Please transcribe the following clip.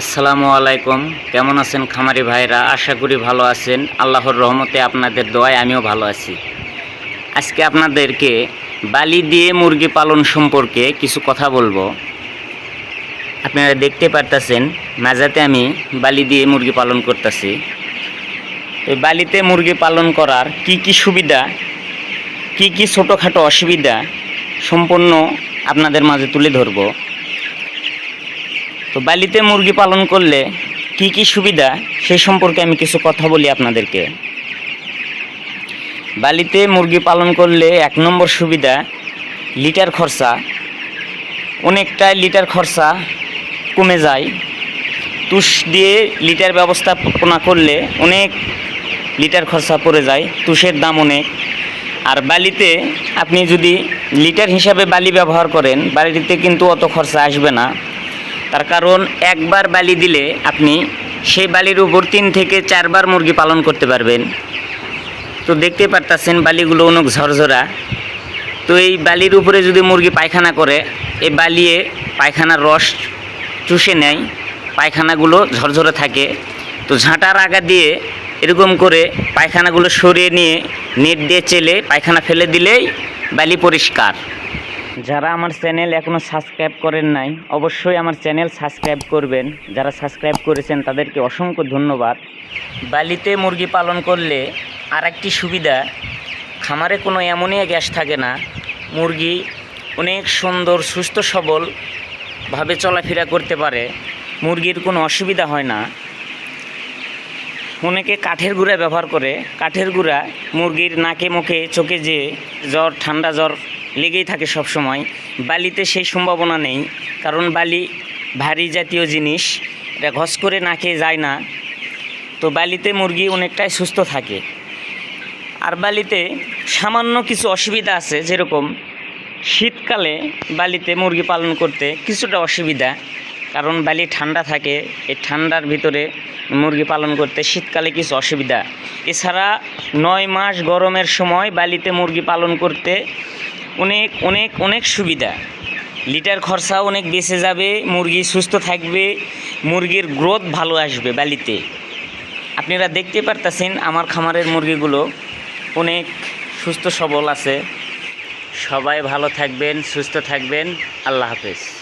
আসসালামু আলাইকুম। কেমন আছেন খামারি ভাইরা? আশা করি ভালো আছেন। আল্লাহর রহমতে আপনাদের দোয়ায় আমিও ভালো আছি। আজকে আপনাদেরকে বালি দিয়ে মুরগি পালন সম্পর্কে কিছু কথা বলব। আপনারা দেখতে পারতেছেন, মাঝাতে আমি বালি দিয়ে মুরগি পালন করতেছি। এই বালিতে মুরগি পালন করার কি কি সুবিধা, কি কি ছোটোখাটো অসুবিধা সম্পূর্ণ আপনাদের মাঝে তুলে ধরবো। তো বালিতে মুরগি পালন করলে কি কি সুবিধা? সেই সম্পর্কে আমি কিছু কথা বলি আপনাদেরকে। বালিতে মুরগি পালন করলে এক নম্বর সুবিধা, লিটার খরচা। অনেকটাই লিটার খরচা কমে যায়। তুষ দিয়ে লিটার ব্যবস্থাপনা করলে অনেক লিটার খরচা পড়ে যায়, তুষের দাম অনেক। আর বালিতে আপনি যদি লিটার হিসাবে বালি ব্যবহার করেন বালিতে কিন্তু অত খরচা আসবে না। তার কারণ একবার বালি দিলে আপনি সেই বালির উপর তিন থেকে চারবার মুরগি পালন করতে পারবেন। তো দেখতে পারতাছেন বালিগুলো অনেক ঝরঝরা। তো এই বালির উপরে যদি মুরগি পায়খানা করে, এই বালিয়ে পায়খানার রস চুষে নেয়, পায়খানাগুলো ঝরঝরে থাকে। তো ঝাঁটার আগা দিয়ে এরকম করে পায়খানাগুলো সরিয়ে নিয়ে নেট দিয়ে চেলে পায়খানা ফেলে দিলেই বালি পরিষ্কার। যারা আমার চ্যানেল এখনও সাবস্ক্রাইব করেন নাই, অবশ্যই আমার চ্যানেল সাবস্ক্রাইব করবেন। যারা সাবস্ক্রাইব করেছেন, তাদেরকে অসংখ্য ধন্যবাদ। বালিতে মুরগি পালন করলে আর একটি সুবিধা, খামারে কোনো অ্যামোনিয়া গ্যাস থাকে না। মুরগি অনেক সুন্দর, সুস্থ, সবল ভাবে চলাফেরা করতে পারে। মুরগির কোনো অসুবিধা হয় না। অনেকে কাঠের গুঁড়া ব্যবহার করে। কাঠের গুঁড়া মুরগির নাকে, মুখে, চোখে যে জ্বর, ঠান্ডা জ্বর লেগেই থাকে সব সময় বালিতে সেই সম্ভাবনা নেই, কারণ বালি ভারী জাতীয় জিনিস, এটা ঘস করে না খেয়ে যায় না। তো বালিতে মুরগি অনেকটাই সুস্থ থাকে। আর বালিতে সামান্য কিছু অসুবিধা আছে, যেরকম শীতকালে বালিতে মুরগি পালন করতে কিছুটা অসুবিধা, কারণ বালি ঠান্ডা থাকে এই ঠান্ডার ভিতরে মুরগি পালন করতে শীতকালে কিছু অসুবিধা। এছাড়া নয় মাস গরমের সময় বালিতে মুরগি পালন করতে অনেক অনেক অনেক সুবিধা। লিটার খরচাও অনেক বেঁচে যাবে, মুরগি সুস্থ থাকবে, মুরগির গ্রোথ ভালো আসবে বালিতে। আপনারা দেখতে পারতেছেন আমার খামারের মুরগিগুলো অনেক সুস্থ সবল আছে। সবাই ভালো থাকবেন, সুস্থ থাকবেন। আল্লাহ হাফেজ।